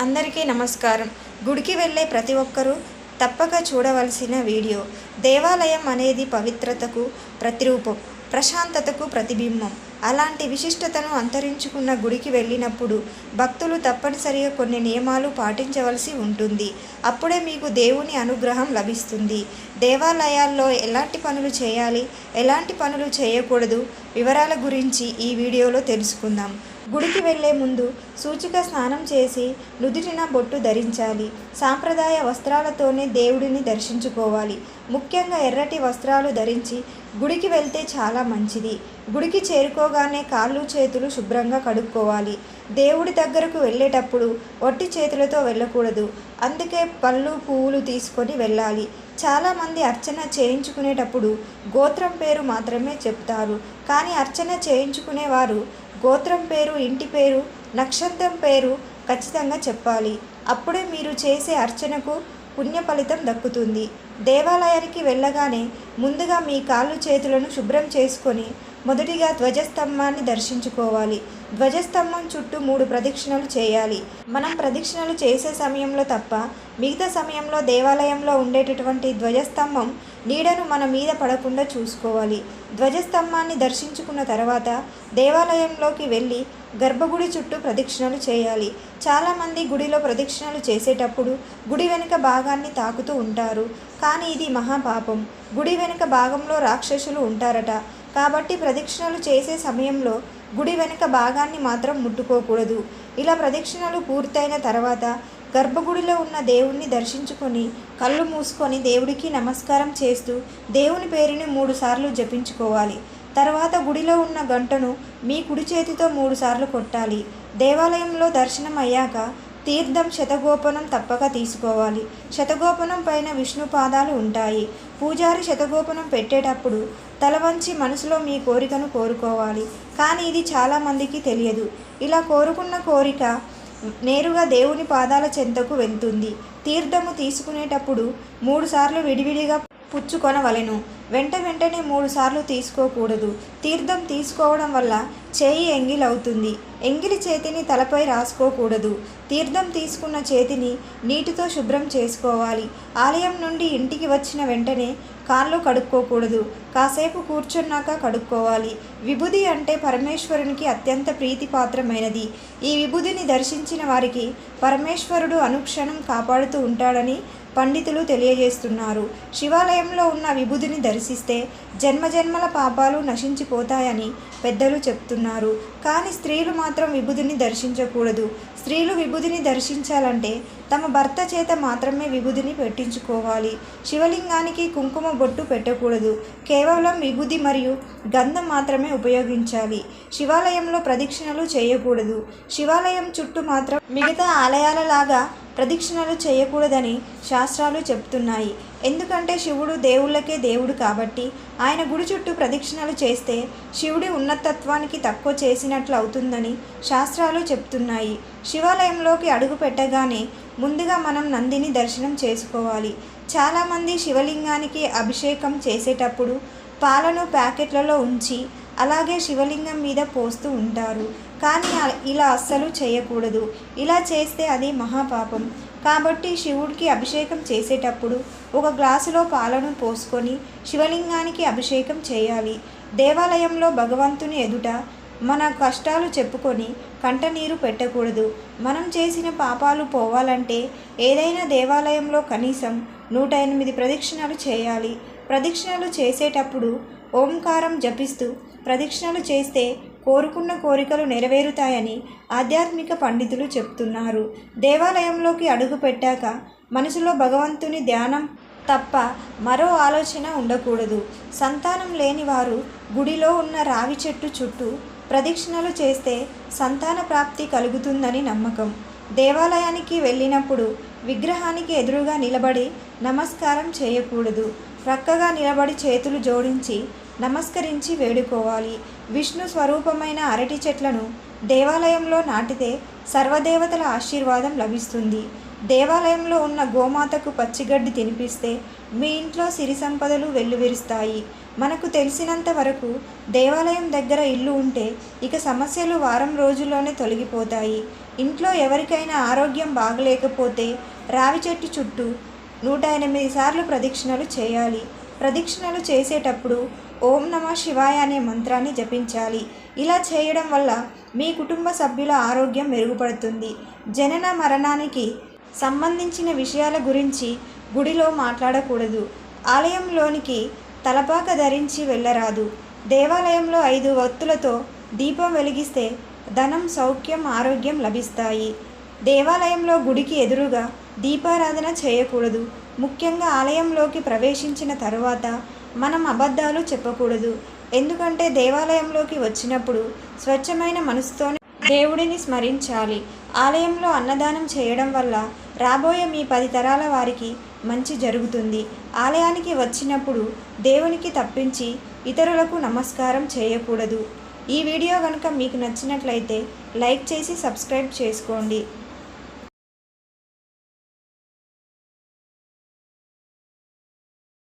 అందరికీ నమస్కారం. గుడికి వెళ్ళే ప్రతి ఒక్కరూ తప్పక చూడవలసిన వీడియో. దేవాలయం అనేది పవిత్రతకు ప్రతిరూపం ప్రశాంతతకు ప్రతిబింబం. అలాంటి విశిష్టతను అంతరించుకున్న గుడికి వెళ్ళినప్పుడు భక్తులు తప్పనిసరిగా కొన్ని నియమాలు పాటించవలసి ఉంటుంది. అప్పుడే మీకు దేవుని అనుగ్రహం లభిస్తుంది. దేవాలయాల్లో ఎలాంటి పనులు చేయాలి? ఎలాంటి పనులు చేయకూడదు? వివరాల గురించి ఈ వీడియోలో తెలుసుకుందాం. గుడికి వెళ్ళే ముందు సూచిక స్నానం చేసి నుదుటిన బొట్టు ధరించాలి. సాంప్రదాయ వస్త్రాలతోనే దేవుడిని దర్శించుకోవాలి. ముఖ్యంగా ఎర్రటి వస్త్రాలు ధరించి గుడికి వెళ్తే చాలా మంచిది. గుడికి చేరుకోగానే కాళ్ళు చేతులు శుభ్రంగా కడుక్కోవాలి. దేవుడి దగ్గరకు వెళ్ళేటప్పుడు వట్టి చేతులతో వెళ్ళకూడదు. అందుకే పళ్ళు పువ్వులు తీసుకొని వెళ్ళాలి. చాలామంది అర్చన చేయించుకునేటప్పుడు గోత్రం పేరు మాత్రమే చెప్తారు. కానీ అర్చన చేయించుకునేవారు గోత్రం పేరు ఇంటి పేరు నక్షత్రం పేరు ఖచ్చితంగా చెప్పాలి. అప్పుడే మీరు చేసే అర్చనకు పుణ్య ఫలితం దక్కుతుంది. దేవాలయానికి వెళ్ళగానే ముందుగా మీ కాళ్ళు చేతులను శుభ్రం చేసుకొని మొదటిగా ధ్వజస్తంభాన్ని దర్శించుకోవాలి. ధ్వజస్తంభం చుట్టూ మూడు ప్రదక్షిణలు చేయాలి. మనం ప్రదక్షిణలు చేసే సమయంలో తప్ప మిగతా సమయంలో దేవాలయంలో ఉండేటటువంటి ధ్వజస్తంభం నీడను మన మీద పడకుండా చూసుకోవాలి. ధ్వజస్తంభాన్ని దర్శించుకున్న తర్వాత దేవాలయంలోకి వెళ్ళి గర్భగుడి చుట్టూ ప్రదక్షిణలు చేయాలి. చాలామంది గుడిలో ప్రదక్షిణలు చేసేటప్పుడు గుడి వెనుక భాగాన్ని తాకుతూ ఉంటారు. కానీ ఇది మహాపాపం. గుడి వెనుక భాగంలో రాక్షసులు ఉంటారట. కాబట్టి ప్రదక్షిణలు చేసే సమయంలో గుడి వెనుక భాగాన్ని మాత్రం ముట్టుకోకూడదు. ఇలా ప్రదక్షిణలు పూర్తయిన తర్వాత గర్భగుడిలో ఉన్న దేవుణ్ణి దర్శించుకొని కళ్ళు మూసుకొని దేవుడికి నమస్కారం చేస్తూ దేవుని పేరుని మూడుసార్లు జపించుకోవాలి. తర్వాత గుడిలో ఉన్న గంటను మీ కుడి చేతితో మూడుసార్లు కొట్టాలి. దేవాలయంలో దర్శనం అయ్యాక తీర్థం శతగోపనం తప్పక తీసుకోవాలి. శతగోపనం పైన విష్ణు పాదాలు ఉంటాయి. పూజారి శతగోపనం పెట్టేటప్పుడు తల వంచి మనసులో మీ కోరికను కోరుకోవాలి. కానీ ఇది చాలామందికి తెలియదు. ఇలా కోరుకున్న కోరిక నేరుగా దేవుని పాదాల చెంతకు వెళ్తుంది. తీర్థము తీసుకునేటప్పుడు మూడుసార్లు విడివిడిగా పుచ్చుకొనవలెను. వెంట వెంటనే మూడు సార్లు తీసుకోకూడదు. తీర్థం తీసుకోవడం వల్ల చేయి ఎంగిలవుతుంది. ఎంగిలి చేతిని తలపై రాసుకోకూడదు. తీర్థం తీసుకున్న చేతిని నీటితో శుభ్రం చేసుకోవాలి. ఆలయం నుండి ఇంటికి వచ్చిన వెంటనే కాళ్ళు కడుక్కోకూడదు. కాసేపు కూర్చున్నాక కడుక్కోవాలి. విభూది అంటే పరమేశ్వరునికి అత్యంత ప్రీతిపాత్రమైనది. ఈ విభూదిని దర్శించిన వారికి పరమేశ్వరుడు అనుక్షణం కాపాడుతూ ఉంటాడని పండితులు తెలియజేస్తున్నారు. శివాలయంలో ఉన్న విభూదిని దర్శిస్తే జన్మజన్మల పాపాలు నశించిపోతాయని పెద్దలు చెప్తున్నారు. కానీ స్త్రీలు మాత్రం విభుదిని దర్శించకూడదు. స్త్రీలు విభుదిని దర్శించాలంటే తమ భర్త చేత మాత్రమే విభుదిని పెట్టించుకోవాలి. శివలింగానికి కుంకుమ బొట్టు పెట్టకూడదు. కేవలం విభుది మరియు గంధం మాత్రమే ఉపయోగించాలి. శివాలయంలో ప్రదక్షిణలు చేయకూడదు. శివాలయం చుట్టూ మాత్రం మిగతా ఆలయాలలాగా ప్రదక్షిణలు చేయకూడదని శాస్త్రాలు చెప్తున్నాయి ఎందుకంటే శివుడు దేవుళ్ళకే దేవుడు కాబట్టి ఆయన గుడి చుట్టూ ప్రదక్షిణలు చేస్తే శివుడి ఉన్నతత్వానికి తక్కువ చేసినట్లు అవుతుందని శాస్త్రాలు చెప్తున్నాయి శివాలయంలోకి అడుగు పెట్టగానే ముందుగా మనం నందిని దర్శనం చేసుకోవాలి. చాలామంది శివలింగానికి అభిషేకం చేసేటప్పుడు పాలను ప్యాకెట్లలో ఉంచి అలాగే శివలింగం మీద పోస్తూ ఉంటారు. కానీ ఇలా అస్సలు చేయకూడదు. ఇలా చేస్తే అది మహాపాపం. కాబట్టి శివుడికి అభిషేకం చేసేటప్పుడు ఒక గ్లాసులో పాలను పోసుకొని శివలింగానికి అభిషేకం చేయాలి. దేవాలయంలో భగవంతుని ఎదుట మన కష్టాలు చెప్పుకొని కంటనీరు పెట్టకూడదు. మనం చేసిన పాపాలు పోవాలంటే ఏదైనా దేవాలయంలో కనీసం నూట ఎనిమిది ప్రదక్షిణలు చేయాలి. ప్రదక్షిణలు చేసేటప్పుడు ఓంకారం జపిస్తూ ప్రదక్షిణలు చేస్తే కోరుకున్న కోరికలు నెరవేరుతాయని ఆధ్యాత్మిక పండితులు చెప్తున్నారు. దేవాలయంలోకి అడుగు పెట్టాక మనసులో భగవంతుని ధ్యానం తప్ప మరో ఆలోచన ఉండకూడదు. సంతానం లేని వారు గుడిలో ఉన్న రావి చెట్టు చుట్టూ ప్రదక్షిణలు చేస్తే సంతాన ప్రాప్తి కలుగుతుందని నమ్మకం. దేవాలయానికి వెళ్ళినప్పుడు విగ్రహానికి ఎదురుగా నిలబడి నమస్కారం చేయకూడదు. ప్రక్కగా నిలబడి చేతులు జోడించి నమస్కరించి వేడుకోవాలి. విష్ణు స్వరూపమైన అరటి చెట్లను దేవాలయంలో నాటితే సర్వదేవతల ఆశీర్వాదం లభిస్తుంది. దేవాలయంలో ఉన్న గోమాతకు పచ్చిగడ్డి తినిపిస్తే మీ ఇంట్లో సిరి సంపదలు వెల్లువిరుస్తాయి. మనకు తెలిసినంత వరకు దేవాలయం దగ్గర ఇల్లు ఉంటే ఇక సమస్యలు వారం రోజుల్లోనే తొలగిపోతాయి. ఇంట్లో ఎవరికైనా ఆరోగ్యం బాగలేకపోతే రావి చెట్టు చుట్టూ నూట ఎనిమిది సార్లు ప్రదక్షిణలు చేయాలి. ప్రదక్షిణలు చేసేటప్పుడు ఓం నమ శివాయ అనే మంత్రాన్ని జపించాలి. ఇలా చేయడం వల్ల మీ కుటుంబ సభ్యుల ఆరోగ్యం మెరుగుపడుతుంది. జనన మరణానికి సంబంధించిన విషయాల గురించి గుడిలో మాట్లాడకూడదు. ఆలయంలోనికి తలపాక ధరించి వెళ్ళరాదు. దేవాలయంలో ఐదు వత్తులతో దీపం వెలిగిస్తే ధనం సౌఖ్యం ఆరోగ్యం లభిస్తాయి. దేవాలయంలో గుడికి ఎదురుగా దీపారాధన చేయకూడదు. ముఖ్యంగా ఆలయంలోకి ప్రవేశించిన తరువాత మనం అబద్ధాలు చెప్పకూడదు. ఎందుకంటే దేవాలయంలోకి వచ్చినప్పుడు స్వచ్ఛమైన మనసుతోనే దేవుడిని స్మరించాలి. ఆలయంలో అన్నదానం చేయడం వల్ల రాబోయే మీ పది తరాల వారికి మంచి జరుగుతుంది. ఆలయానికి వచ్చినప్పుడు దేవునికి తప్పించి ఇతరులకు నమస్కారం చేయకూడదు. ఈ వీడియో కనుక మీకు నచ్చినట్లయితే లైక్ చేసి సబ్స్క్రైబ్ చేసుకోండి.